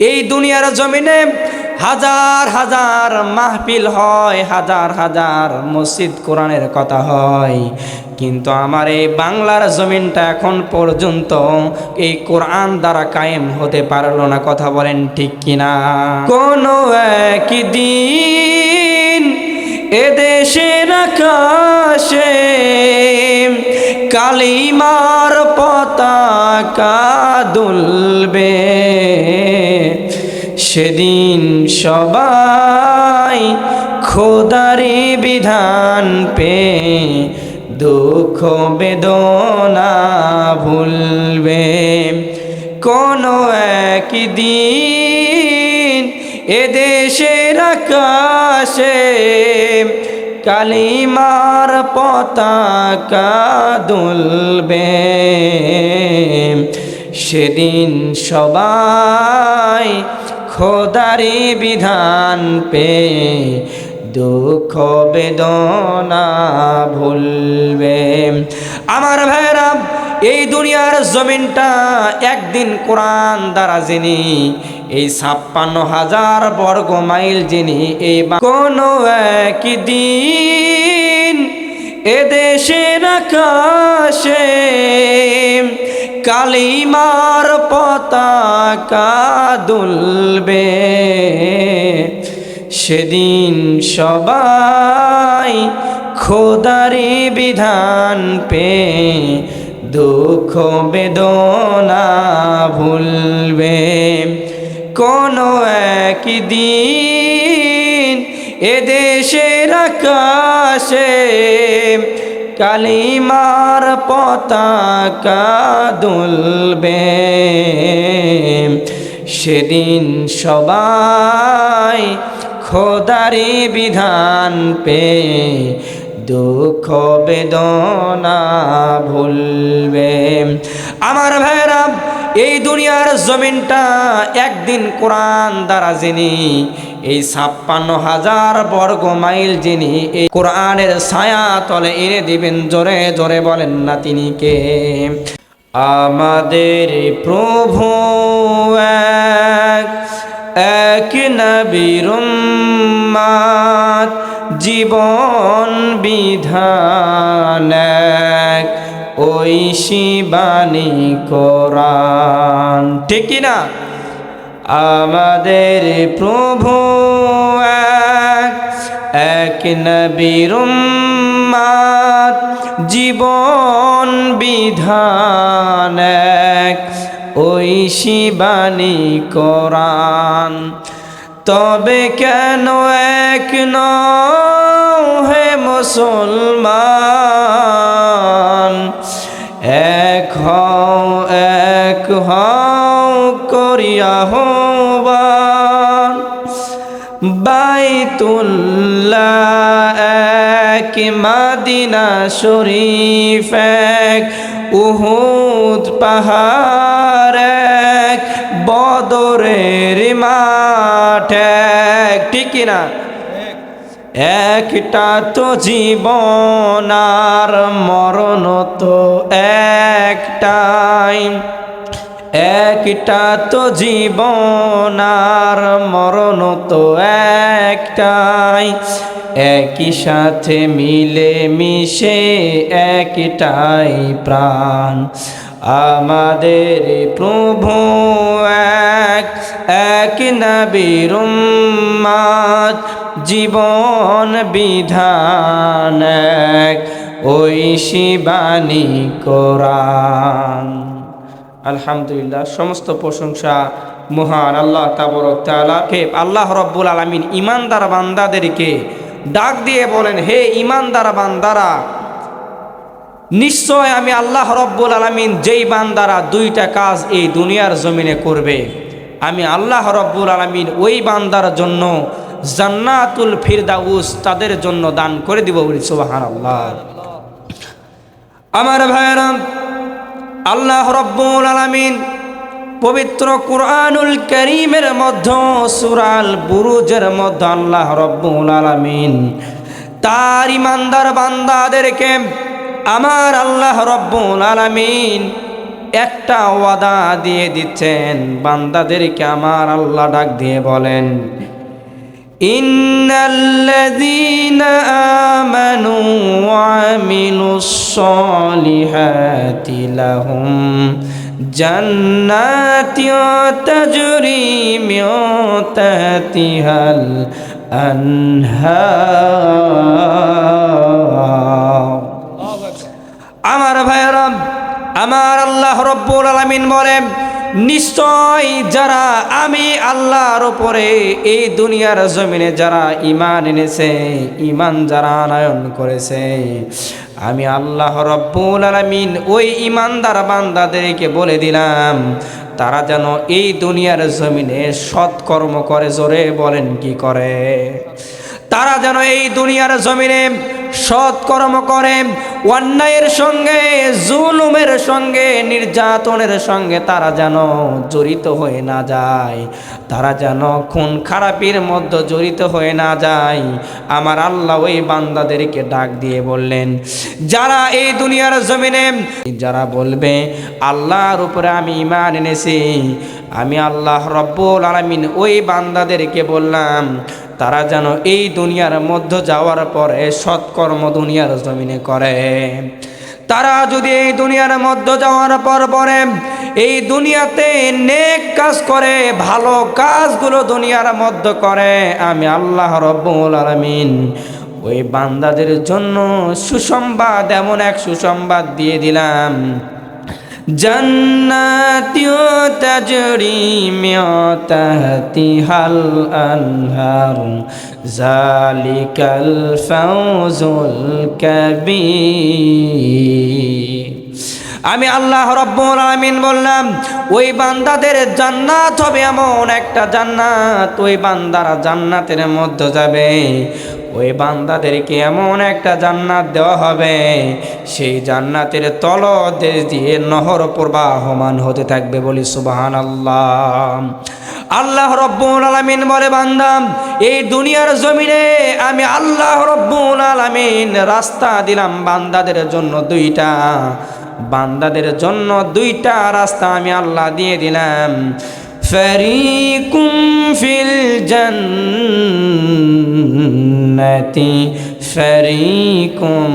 এই দুনিয়ার জমিনে হাজার হাজার মাহফিল হয়, হাজার হাজার মসজিদ কোরআনের কথা হয়। কিন্তু আমার এই বাংলার জমিনটা এখন পর্যন্ত এই কোরআন দ্বারা কায়েম হতে পারল না, কথা বলেন ঠিক কিনা? কোনো একদিন এদেশের আকাশে কালিমার পতাকা দুলবে। সেদিন সবাই খোদারি বিধান পে দুঃখ বেদনা ভুলবে। কোনো একদিন এদেশের আকাশে কালিমার পতাকা দুলবে। সেদিন সবাই খোদারি বিধান পে দুঃখ বেদনা ভুলবে। আমার ভাইরা এই দুনিয়ার জমিনটা একদিন কোরআন দ্বারা যিনি এই ছাপ্পান্ন হাজার বর্গ মাইল যিনি এই কোনো একদিন এদেশের আকাশে কালিমার পতাকা দুলবে। সেদিন সবাই খোদারি বিধান পে দুঃখ বেদনা ভুলবে। কোনো একদিন এদেশের আকাশে কালিমার পতাকা দুলবে। সেদিন সবাই খোদারি বিধান পে দুঃখ বেদনা ভুলবে। আমার ভাইরা এই দুনিয়ার জমিনটা একদিন কোরআন দ্বারা যিনি এই ছাপ্পান্ন হাজার বর্গ মাইল যিনি এই কোরআনের ছায়া তলে এনে দিবেন, জোরে জোরে বলেন না তিনি কে? আমাদের প্রভু এক এক জীবন বিধান এক শিবানী কোরআন। ঠিক না? আমাদের প্রভু এক এক নবীরুম্মাত জীবন বিধান এক, ওই শিবানী কোরআন। তবে কেন এক হে মুসলমান? এক হও এক হও করিয়া হবান বাইতুল্লাহ এক মাদিনা শরীফ এক, উহুদ পাহাড় এক, বদরের মাঠ এক। ঠিক না একটা তো জীবন আর মরণ তো একটাই। একটা তো জীবন আর মরণ তো একটাই। একই সাথে মিলে মিশে একটাই প্রাণ। আমাদের প্রভু এক এক নবীরুম্মাত জীবন বিধান এক। ওই শিবানী কোরআন। আলহামদুলিল্লাহ, সমস্ত প্রশংসা মহান আল্লাহ তাবরক তাআলাকে আল্লাহ রব্বুল আলামিন ইমানদার বান্দাদেরকে ডাক দিয়ে বলেন, হে ইমানদার বান্দারা, নিশ্চয় আমি আল্লাহ রব্বুল আলামিন যেই বান্দারা দুইটা কাজ এই দুনিয়ার জমিনে করবে। আমি আল্লাহ রব্বুল আলামিন ওই বান্দার জন্য জান্নাতুল ফিরদাউস তাদের জন্য দান করে দিব বলি সুবাহান আল্লাহ আমার ভাইয়েরা আল্লাহ রব্বুল আলামিন পবিত্র কুরআনুল করিমের মধ্যে সুরাল বুরুজের মধ্যে আল্লাহ রব্বুল আলামিন তার ইমানদার বান্দাদেরকে আমার আল্লাহ রব্বুল আলামিন একটা ওয়াদা দিয়ে দিচ্ছেন। বান্দাদেরকে আমার আল্লাহ ডাক দিয়ে বলেন إن الذين آمنوا وعملوا الصالحات لهم جنات تجري من تحتها الأنهار আমার ভাইয়েরা আমার আল্লাহ রব্বুল আলামিন বলেন নিশ্চয় যারা আমি আল্লাহর উপরে এই দুনিয়ার জমিনে যারা ইমান এনেছে ইমান যারা আনায়ন করেছে, আমি আল্লাহ রব্বুল আলামিন ওই ইমানদার বান্দাদেরকে বলে দিলাম, তারা যেন এই দুনিয়ার জমিনে সৎকর্ম করে, জোরে বলেন কি করে? তারা যেন এই দুনিয়ার জমিনে সৎকর্ম করে, অন্যায়ের সঙ্গে, জুলুমের সঙ্গে, নির্যাতনের সঙ্গে তারা যেন জড়িত হয়ে না যায়। তারা যেন খুন খারাপির মধ্যে জড়িত হয়ে না যায়। আমার আল্লাহ ওই বান্দাদেরকে ডাক দিয়ে বললেন, যারা এই দুনিয়ার জমিনে যারা বলবে, আল্লাহর উপরে আমি ইমান এনেছি। আমি আল্লাহ রব্বুল আলমিন ওই বান্দাদেরকে বললাম তারা যেন এই দুনিয়ার মধ্য যাওয়ার পরে সৎকর্ম দুনিয়ার জমিনে করে। তারা যদি এই দুনিয়ার মধ্য যাওয়ার পর পরে এই দুনিয়াতে নেক কাজ করে, ভালো কাজগুলো দুনিয়ার মধ্য করে, আমি আল্লাহ রব্বুল আলমিন ওই বান্দাদের জন্য সুসংবাদ, এমন এক সুসংবাদ দিয়ে দিলাম। জান্নাত تجري من تحتها الأنهار ذلك الفوز الكبير আমি আল্লাহ রব্বুল আলামিন বললাম ওই বান্দাদের জান্নাত হবে এমন একটা জান্নাত ওই বান্দারা জান্নাতের মধ্যে যাবে ওই বান্দাদেরকে এমন একটা জান্নাত দেওয়া হবে। সেই জান্নাতের তল দেশ দিয়ে নহর প্রবাহমান হতে থাকবে বলি সুবাহান আল্লাহ আল্লাহ রব্বুল আলামিন বলে বান্দাম এই দুনিয়ার জমিনে আমি আল্লাহ রব্বুল আলামিন রাস্তা দিলাম বান্দাদের জন্য দুইটা। বান্দাদের জন্য দুইটা রাস্তা আমি আল্লাহ দিয়ে দিলাম। ফরিকুম ফিল জান্নাতি ফরিকুম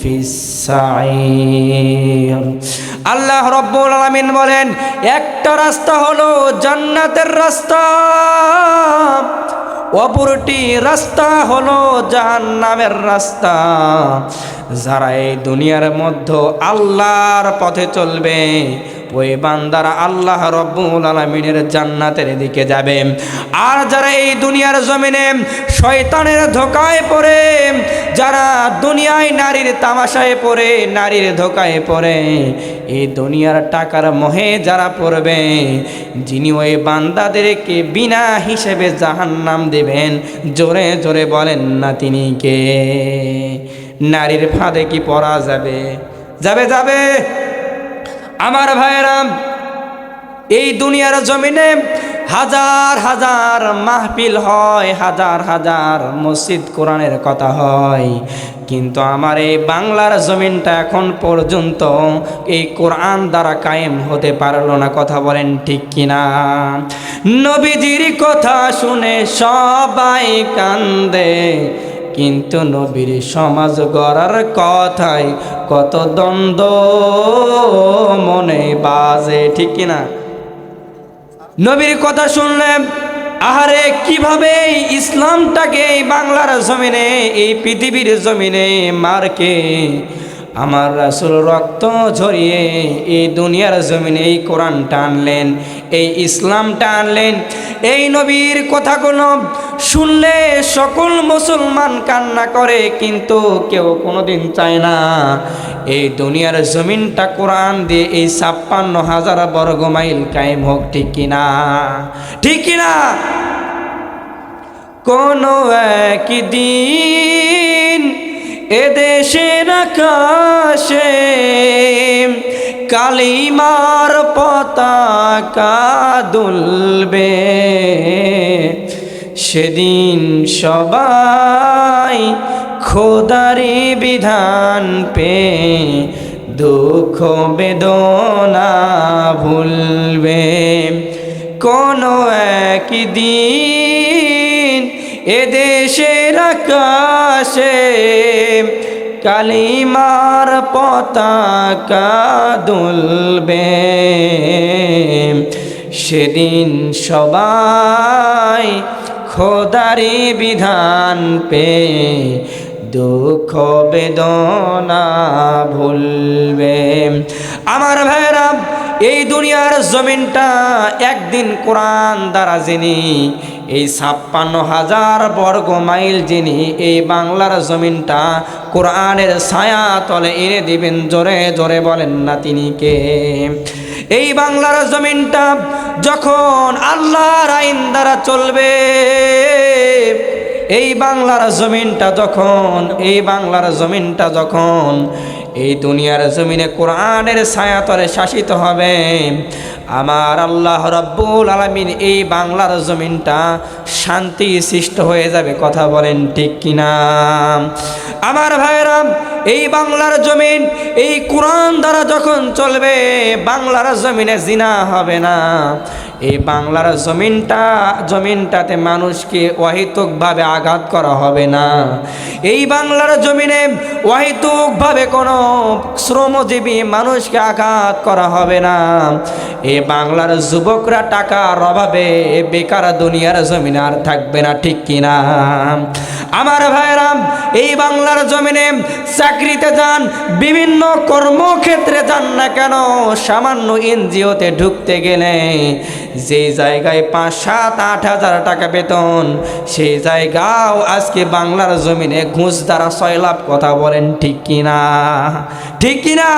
ফিস সাইর আল্লাহ রব্বুল আলামিন বলেন, একটা রাস্তা হলো জান্নাতের রাস্তা, অপরটি রাস্তা হলো জাহান্নামের রাস্তা। যারা এই দুনিয়ার মধ্যে আল্লাহর পথে চলবে ওই বান্দারা আল্লাহ রব্বুল আলমিনের জান্নাতের দিকে যাবে। আর যারা এই দুনিয়ার জমিনে শয়তানের ধোকায় পড়ে, যারা দুনিয়ায় নারীর তামাশায় পড়ে, নারীর ধোকায় পড়ে, এই দুনিয়ার টাকার মোহে যারা পড়বে, যিনি ওই বান্দাদেরকে বিনা হিসেবে জাহান নাম দেবেন, জোরে জোরে বলেন না তিনি কে? নারীর ফাঁদে কি পড়া যাবে? যাবে যাবে। আমার ভাইয়েরাম, এই দুনিয়ার জমিনে হাজার হাজার মাহফিল হয়, হাজার হাজার মসজিদ কোরআনের কথা হয়। কিন্তু আমার এই বাংলার জমিনটা এখন পর্যন্ত এই কোরআন দ্বারা কায়েম হতে পারল না, কথা বলেন ঠিক কিনা? নবীজির কথা শুনে সবাই কান্দে কিন্তু নবীর সমাজ গড়ার কথায় কত দ্বন্দ্ব মনে বাজে, ঠিক কিনা নবীর কথা শুনলে, আহারে কীভাবে ইসলামটাকে এই বাংলার জমিনে, এই পৃথিবীর জমিনে মারকে আমার রাসুল রক্ত ঝরিয়ে এই দুনিয়ার জমিনে এই কোরআন টানলেন এই ইসলাম টানলেন এই নবীর কথাগুলো শুনলে সকল মুসলমান কান্না করে, কিন্তু কেউ কোনোদিন চায় না। এই দুনিয়ার জমিনটা কোরআন দিয়ে এই ছাপ্পান্ন হাজার বর্গ মাইল কায়েম হোক, ঠিক কিনা ঠিক কিনা কোনো একদিন এদেশের আকাশে কালিমার পতাকা দুলবে। সেদিন সবাই খোদারি বিধান পে দুঃখ বেদনা ভুলবে। কোনো একদিন এদেশের আকাশে কালিমার পতাকা দুলবে। সেদিন সবাই খোদারি বিধান পে দুঃখ বেদনা ভুলবে। আমার ভাইরা এই দুনিয়ার জমিনটা একদিন কোরআন দ্বারা যিনি এই ছাপ্পান্ন হাজার বর্গ মাইল যিনি এই বাংলার জমিনটা কোরআনের ছায়া তলে এনে দিবেন, জোরে জোরে বলেন না তিনি কে? এই বাংলার জমিনটা যখন আল্লাহর আইন দ্বারা চলবে, এই বাংলার জমিনটা যখন, এই বাংলার জমিনটা যখন এই দুনিয়ার জমিনে কোরআনের ছায়াতলে শাসিত হবে। আমার আল্লাহ রব্বুল আলমিন এই বাংলার জমিনটা শান্তি সৃষ্ট হয়ে যাবে, কথা বলেন ঠিক কিনা? আমার ভাইরা এই বাংলার জমিন, এই কোরআন দ্বারা যখন চলবে, বাংলার জমিনে জিনা হবে না। এই বাংলার জমিনটা, জমিনটাতে মানুষকে অহিতুকভাবে আঘাত করা হবে না। এই বাংলার জমিনে অহিতুকভাবে কোনো শ্রমজীবী মানুষকে আঘাত করা হবে না। এই বাংলার যুবকরা টাকার অভাবে বেকার দুনিয়ার জমিনে আর থাকবে না, ঠিক কিনা? আমার ভাইরা এই বাংলার জমিনে চাকরিতে যান, বিভিন্ন কর্মক্ষেত্রে যান না কেন, সামান্য এনজিওতে ঢুকতে গেলে যে জায়গায় পাঁচ, সাত, আট হাজার টাকা বেতন, সেই জায়গাও আজকে বাংলার জমিনে ঘুষ দ্বারা ছয় লাভ কথা বলেন ঠিক কিনা? ঠিক কিনা?